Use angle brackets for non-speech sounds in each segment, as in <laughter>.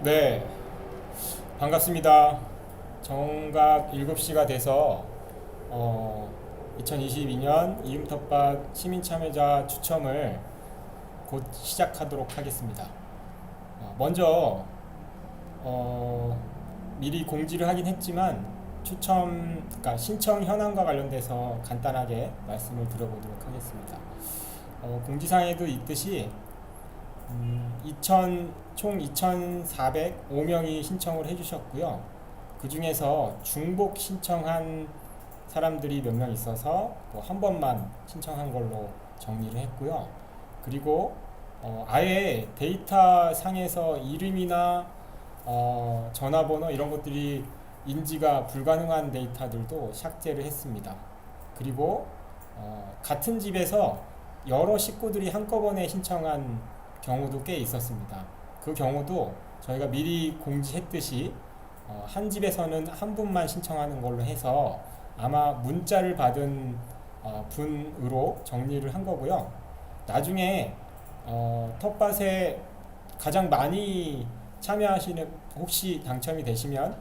네, 반갑습니다. 정각 7시가 돼서 어, 2022년 이음텃밭 시민참여자 추첨을 곧 시작하도록 하겠습니다. 어, 먼저 어, 미리 공지를 하긴 했지만 추첨, 그러니까 신청 현황과 관련돼서 간단하게 말씀을 드려보도록 하겠습니다. 어, 공지사항에도 있듯이 음, 2000, 총 2,405명이 신청을 해주셨고요. 그 중에서 중복 신청한 사람들이 몇 명 있어서 뭐 한 번만 신청한 걸로 정리를 했고요. 그리고 어, 아예 데이터 상에서 이름이나 어, 전화번호 이런 것들이 인지가 불가능한 데이터들도 삭제를 했습니다. 그리고 어, 같은 집에서 여러 식구들이 한꺼번에 신청한 경우도 꽤 있었습니다. 그 경우도 저희가 미리 공지했듯이 어, 한 집에서는 한 분만 신청하는 걸로 해서 아마 문자를 받은 어, 분으로 정리를 한 거고요. 나중에 어, 텃밭에 가장 많이 참여하시는 혹시 당첨이 되시면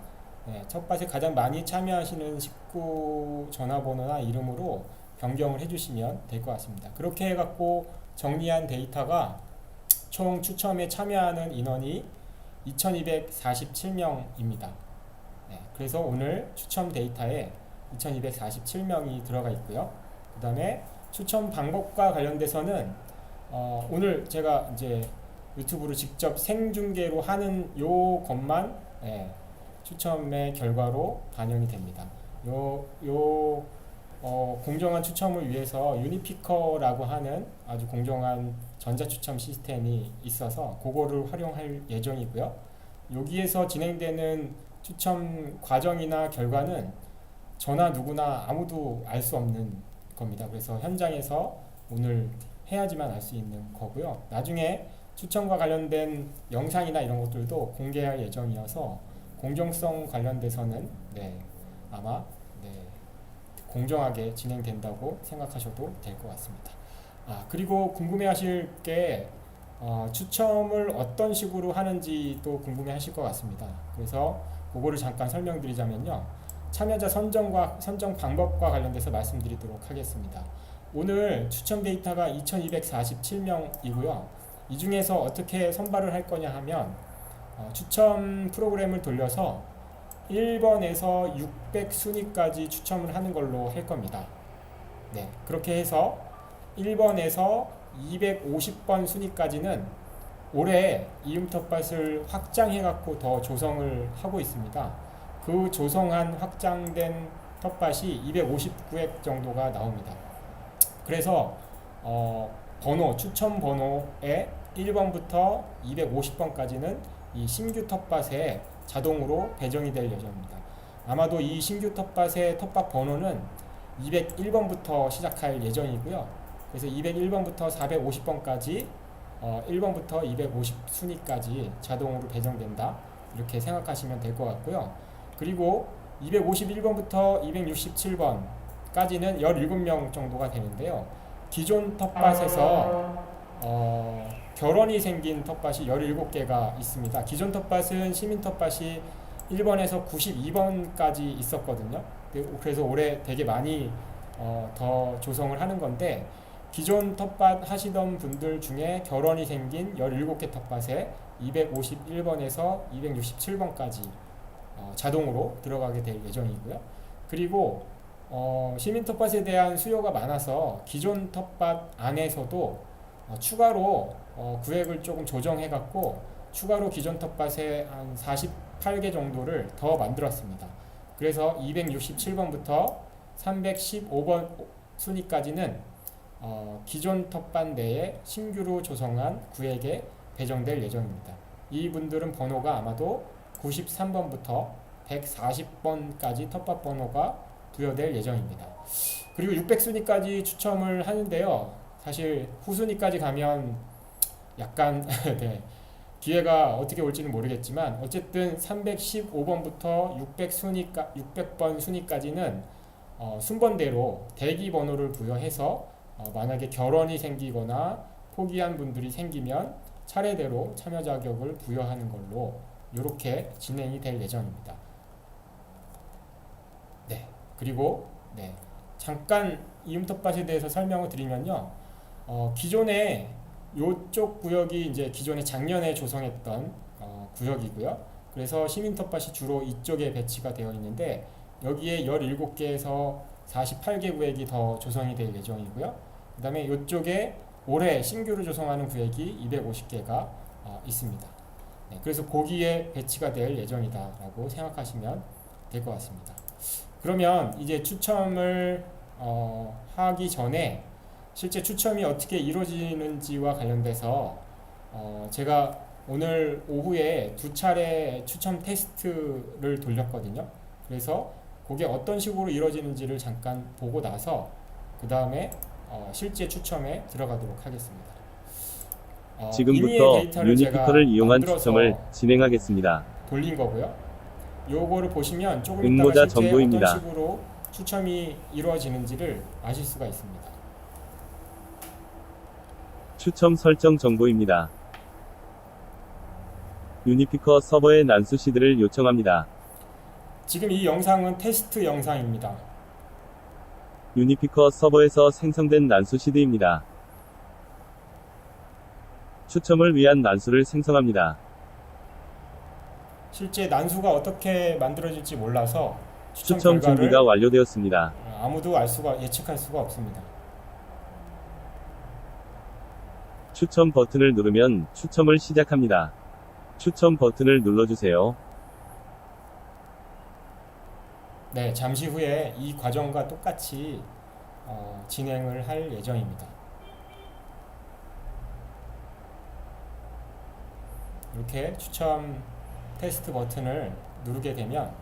네, 텃밭에 가장 많이 참여하시는 식구 전화번호나 이름으로 변경을 해주시면 될 것 같습니다. 그렇게 해갖고 정리한 데이터가 총 추첨에 참여하는 인원이 2247명입니다. 네, 그래서 오늘 추첨 데이터에 2247명이 들어가 있고요. 그 다음에 추첨 방법과 관련돼서는 어, 오늘 제가 이제 유튜브로 직접 생중계로 하는 요 것만 예, 추첨의 결과로 반영이 됩니다. 요, 요 어, 공정한 추첨을 위해서 유니피커라고 하는 아주 공정한 전자추첨 시스템이 있어서 그거를 활용할 예정이고요. 여기에서 진행되는 추첨 과정이나 결과는 저나 누구나 아무도 알 수 없는 겁니다. 그래서 현장에서 오늘 해야지만 알 수 있는 거고요. 나중에 추첨과 관련된 영상이나 이런 것들도 공개할 예정이어서 공정성 관련돼서는 네, 아마 네, 공정하게 진행된다고 생각하셔도 될 것 같습니다. 아 그리고 궁금해하실 게 어, 추첨을 어떤 식으로 하는지 또 궁금해하실 것 같습니다. 그래서 그거를 잠깐 설명드리자면요. 참여자 선정과 선정 방법과 관련돼서 말씀드리도록 하겠습니다. 오늘 추첨 데이터가 2,247명이고요. 이 중에서 어떻게 선발을 할 거냐 하면 어, 추첨 프로그램을 돌려서 1번에서 600 순위까지 추첨을 하는 걸로 할 겁니다. 네, 그렇게 해서 1번에서 250번 순위까지는 올해 이음텃밭을 확장해 갖고 더 조성을 하고 있습니다. 그 조성한 확장된 텃밭이 259획 정도가 나옵니다. 그래서 어, 번호 추첨 번호에 1번부터 250번까지는 이 신규 텃밭에 자동으로 배정이 될 예정입니다. 아마도 이 신규 텃밭의 텃밭 번호는 201번부터 시작할 예정이고요. 그래서 201번부터 450번까지 어, 1번부터 250 순위까지 자동으로 배정된다. 이렇게 생각하시면 될 것 같고요. 그리고 251번부터 267번까지는 17명 정도가 되는데요. 기존 텃밭에서 어, 결혼이 생긴 텃밭이 17개가 있습니다. 기존 텃밭은 시민 텃밭이 1번에서 92번까지 있었거든요. 그- 그래서 올해 되게 많이 어, 더 조성을 하는 건데 기존 텃밭 하시던 분들 중에 결혼이 생긴 17개 텃밭에 251번에서 267번까지 어, 자동으로 들어가게 될 예정이고요. 그리고 어, 시민 텃밭에 대한 수요가 많아서 기존 텃밭 안에서도 어, 추가로 어, 구획을 조금 조정해 갖고 추가로 기존 텃밭에 한 48개 정도를 더 만들었습니다. 그래서 267번부터 315번 순위까지는 어, 기존 텃밭 내에 신규로 조성한 구획에 배정될 예정입니다. 이분들은 번호가 아마도 93번부터 140번까지 텃밭 번호가 부여될 예정입니다. 그리고 600순위까지 추첨을 하는데요. 사실 후순위까지 가면 약간 <laughs> 네, 기회가 어떻게 올지는 모르겠지만 어쨌든 315번부터 600순위까 600번 순위까지는 어, 순번대로 대기 번호를 부여해서 어, 만약에 결혼이 생기거나 포기한 분들이 생기면 차례대로 참여 자격을 부여하는 걸로 이렇게 진행이 될 예정입니다. 네, 그리고 네 잠깐 이음텃밭에 대해서 설명을 드리면요, 어, 기존에 이쪽 구역이 이제 기존에 작년에 조성했던 어, 구역이고요. 그래서 시민 텃밭이 주로 이쪽에 배치가 되어 있는데 여기에 17개에서 48개 구역이 더 조성이 될 예정이고요. 그 다음에 이쪽에 올해 신규로 조성하는 구역이 250개가 어, 있습니다. 네, 그래서 거기에 배치가 될 예정이다라고 생각하시면 될 것 같습니다. 그러면 이제 추첨을 어, 하기 전에 실제 추첨이 어떻게 이루어지는지와 관련돼서 어, 제가 오늘 오후에 두 차례 추첨 테스트를 돌렸거든요. 그래서 그게 어떤 식으로 이루어지는지를 잠깐 보고 나서 그 다음에 어, 실제 추첨에 들어가도록 하겠습니다. 어, 지금부터 유니피커를 이용한 추첨을 진행하겠습니다. 돌린 거고요. 요거를 보시면 조금 응모자 정보입니다. 어떤 식으로 추첨이 이루어지는지를 아실 수가 있습니다. 추첨 설정 정보입니다. 유니피커 서버에 난수 시드를 요청합니다. 지금 이 영상은 테스트 영상입니다. 유니피커 서버에서 생성된 난수 시드입니다. 추첨을 위한 난수를 생성합니다. 실제 난수가 어떻게 만들어질지 몰라서 추첨, 추첨 결과를 준비가 완료되었습니다. 아무도 알 수가 예측할 수가 없습니다. 추첨 버튼을 누르면 추첨을 시작합니다. 추첨 버튼을 눌러주세요. 네, 잠시 후에 이 과정과 똑같이 어, 진행을 할 예정입니다. 이렇게 추첨 테스트 버튼을 누르게 되면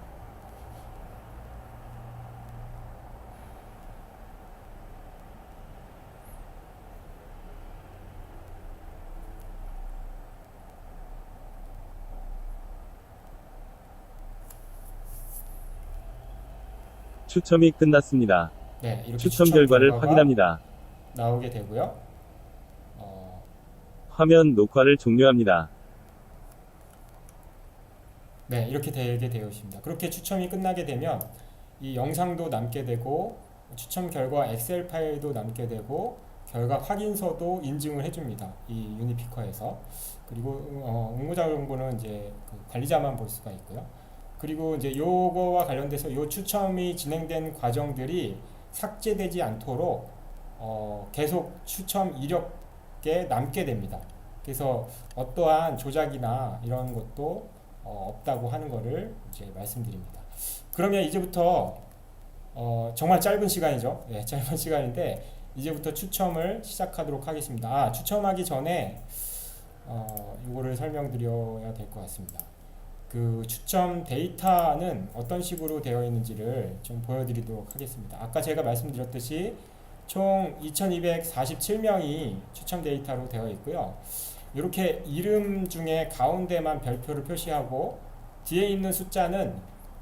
추첨이 끝났습니다. 네, 이렇게 추첨 결과를 확인합니다. 나오게 되고요. 어, 화면 녹화를 종료합니다. 네, 이렇게 되게 되어 있습니다. 그렇게 추첨이 끝나게 되면 이 영상도 남게 되고 추첨 결과 엑셀 파일도 남게 되고 결과 확인서도 인증을 해줍니다. 이 유니피커에서 그리고 어, 응모자 정보는 이제 그 관리자만 볼 수가 있고요. 그리고 이제 요거와 관련돼서 요 추첨이 진행된 과정들이 삭제되지 않도록 어, 계속 추첨 이력에 남게 됩니다. 그래서 어떠한 조작이나 이런 것도 어, 없다고 하는 거를 이제 말씀드립니다. 그러면 이제부터 어, 정말 짧은 시간이죠. 네, <laughs> 짧은 시간인데 이제부터 추첨을 시작하도록 하겠습니다. 아, 추첨하기 전에 어, 이거를 설명드려야 될 것 같습니다. 그 추첨 데이터는 어떤 식으로 되어 있는지를 좀 보여드리도록 하겠습니다. 아까 제가 말씀드렸듯이 총 2247명이 추첨 데이터로 되어 있고요. 이렇게 이름 중에 가운데만 별표를 표시하고 뒤에 있는 숫자는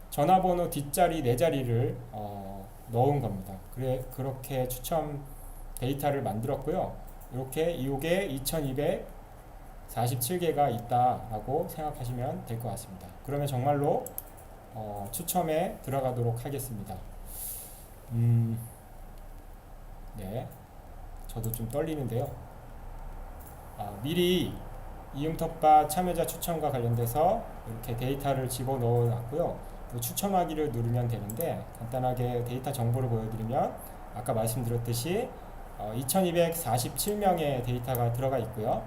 전화번호 뒷자리 네 자리를 어, 넣은 겁니다. 그래 그렇게 추첨 데이터를 만들었고요. 이렇게 이게 2,247개가 있다라고 생각하시면 될 것 같습니다. 그러면 정말로 어, 추첨에 들어가도록 하겠습니다. 음, 네, 저도 좀 떨리는데요. 아, 미리 이음텃밭 참여자 추첨과 관련돼서 이렇게 데이터를 집어넣어 놨고요. 그 추첨하기를 누르면 되는데 간단하게 데이터 정보를 보여드리면 아까 말씀드렸듯이 어, 2247명의 데이터가 들어가 있고요.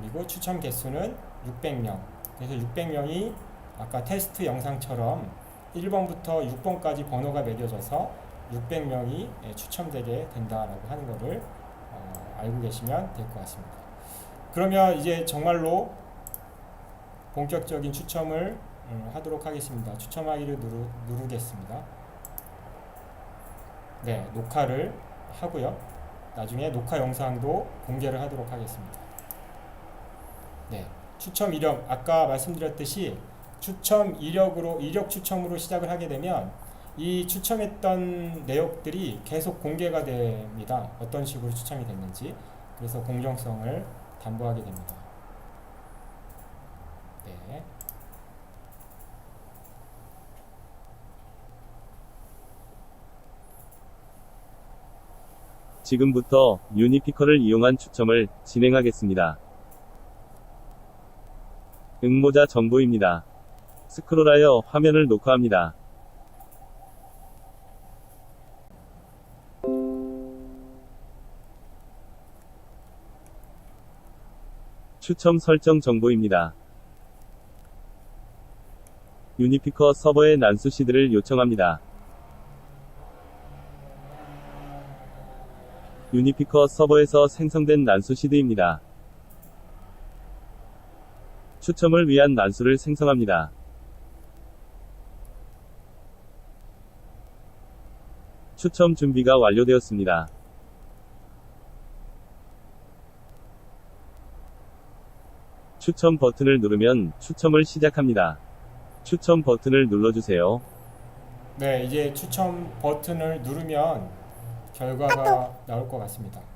그리고 추첨 개수는 600명. 그래서 600명이 아까 테스트 영상처럼 1번부터 6번까지 번호가 매겨져서 600명이 예, 추첨되게 된다라고 하는 것을 어, 알고 계시면 될 것 같습니다. 그러면 이제 정말로 본격적인 추첨을 음, 하도록 하겠습니다. 추첨하기를 누르, 누르겠습니다. 네, 녹화를 하고요. 나중에 녹화 영상도 공개를 하도록 하겠습니다. 네. 추첨 이력 아까 말씀드렸듯이 추첨 이력으로 이력 추첨으로 시작을 하게 되면 이 추첨했던 내역들이 계속 공개가 됩니다. 어떤 식으로 추첨이 됐는지. 그래서 공정성을 담보하게 됩니다. 네. 지금부터 유니피커를 이용한 추첨을 진행하겠습니다. 응모자 정보입니다. 스크롤하여 화면을 녹화합니다. 추첨 설정 정보입니다. 유니피커 서버의 난수 시드를 요청합니다. 유니피커 서버에서 생성된 난수 시드입니다. 추첨을 위한 난수를 생성합니다. 추첨 준비가 완료되었습니다. 추첨 버튼을 누르면 추첨을 시작합니다. 추첨 버튼을 눌러주세요. 네, 이제 추첨 버튼을 누르면 결과가 나올 것 같습니다.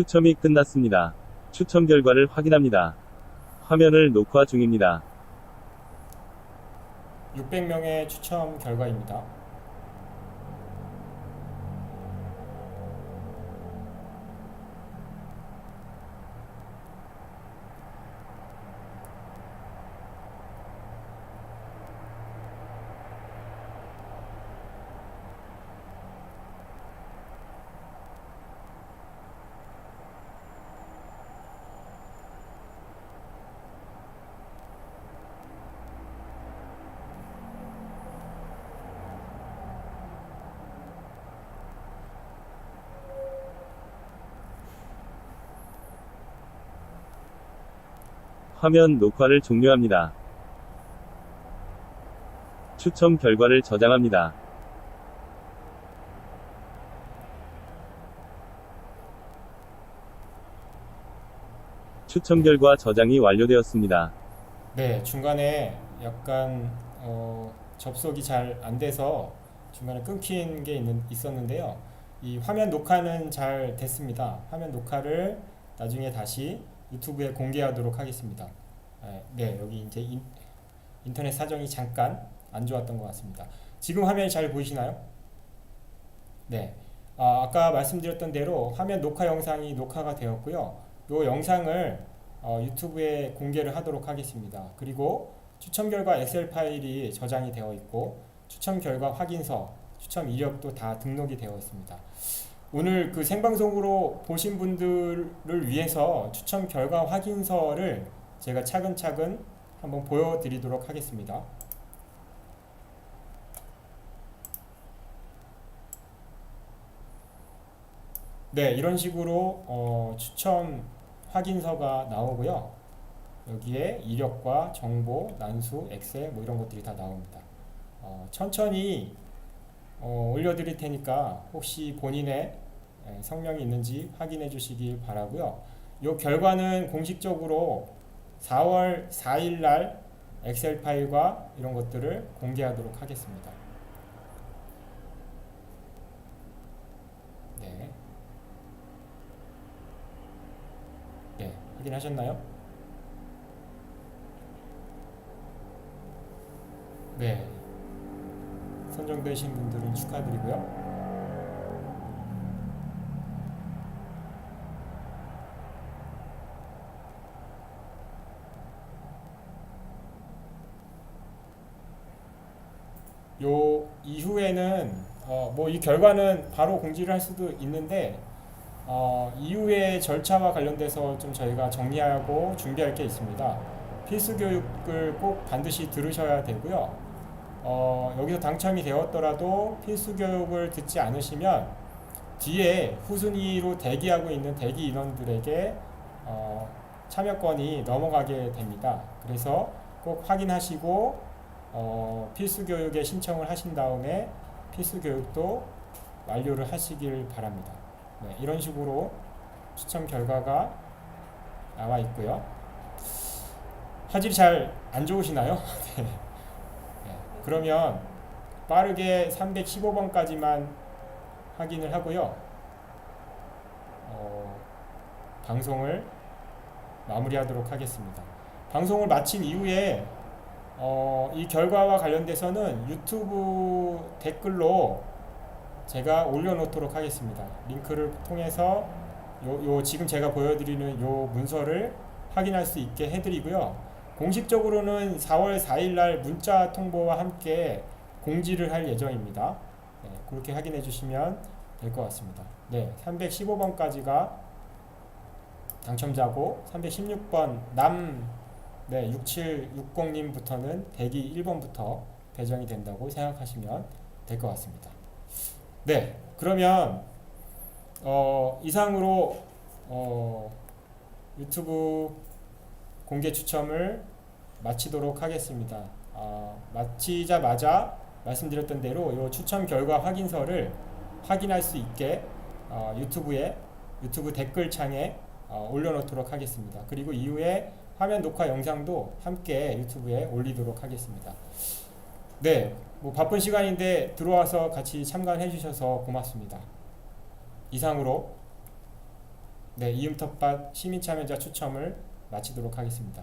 추첨이 끝났습니다. 추첨 결과를 확인합니다. 화면을 녹화 중입니다. 600명의 추첨 결과입니다. 화면 녹화를 종료합니다. 추첨 결과를 저장합니다. 추첨 결과 저장이 완료되었습니다. 네, 중간에 약간 어, 접속이 잘 안 돼서 중간에 끊긴 게 있는, 있었는데요. 이 화면 녹화는 잘 됐습니다. 화면 녹화를 나중에 다시 유튜브에 공개하도록 하겠습니다. 네, 네, 여기 이제 인, 인터넷 사정이 잠깐 안 좋았던 것 같습니다. 지금 화면이 잘 보이시나요? 네. 아, 아까 말씀드렸던 대로 화면 녹화 영상이 녹화가 되었고요. 이 영상을 어, 유튜브에 공개를 하도록 하겠습니다. 그리고 추첨 결과 엑셀 파일이 저장이 되어 있고 추첨 결과 확인서, 추첨 이력도 다 등록이 되어 있습니다. 오늘 그 생방송으로 보신 분들을 위해서 추첨 결과 확인서를 제가 차근차근 한번 보여드리도록 하겠습니다. 네, 이런 식으로 어, 추첨 확인서가 나오고요. 여기에 이력과 정보, 난수, 엑셀 뭐 이런 것들이 다 나옵니다. 어, 천천히 어, 올려드릴 테니까 혹시 본인의 에, 성명이 있는지 확인해 주시길 바라고요. 이 결과는 공식적으로 4월 4일 날 엑셀 파일과 이런 것들을 공개하도록 하겠습니다. 네. 네, 확인하셨나요? 네. 선정되신 분들은 축하드리고요. 요 이후에는 어, 뭐 이 결과는 바로 공지를 할 수도 있는데 어, 이후의 절차와 관련돼서 좀 저희가 정리하고 준비할 게 있습니다. 필수 교육을 꼭 반드시 들으셔야 되고요. 어, 여기서 당첨이 되었더라도 필수 교육을 듣지 않으시면 뒤에 후순위로 대기하고 있는 대기 인원들에게 어, 참여권이 넘어가게 됩니다. 그래서 꼭 확인하시고 어, 필수 교육에 신청을 하신 다음에 필수 교육도 완료를 하시길 바랍니다. 네, 이런 식으로 추첨 결과가 나와 있고요. 화질이 잘 안 좋으시나요? <laughs> 네. 네, 그러면 빠르게 315번까지만 확인을 하고요. 어, 방송을 마무리하도록 하겠습니다. 방송을 마친 이후에 어, 이 결과와 관련돼서는 유튜브 댓글로 제가 올려놓도록 하겠습니다. 링크를 통해서 요, 요 지금 제가 보여드리는 요 문서를 확인할 수 있게 해드리고요. 공식적으로는 4월 4일 날 문자 통보와 함께 공지를 할 예정입니다. 네, 그렇게 확인해 주시면 될 것 같습니다. 네, 315번까지가 당첨자고 316번 남 네, 6760님부터는 대기 1번부터 배정이 된다고 생각하시면 될 것 같습니다. 네, 그러면 어, 이상으로 어, 유튜브 공개 추첨을 마치도록 하겠습니다. 어, 마치자마자 말씀드렸던 대로 이 추첨 결과 확인서를 확인할 수 있게 어, 유튜브에 유튜브 댓글창에 어, 올려놓도록 하겠습니다. 그리고 이후에 화면 녹화 영상도 함께 유튜브에 올리도록 하겠습니다. 네, 뭐 바쁜 시간인데 들어와서 같이 참관해 주셔서 고맙습니다. 이상으로 네, 이음텃밭 시민참여자 추첨을 마치도록 하겠습니다.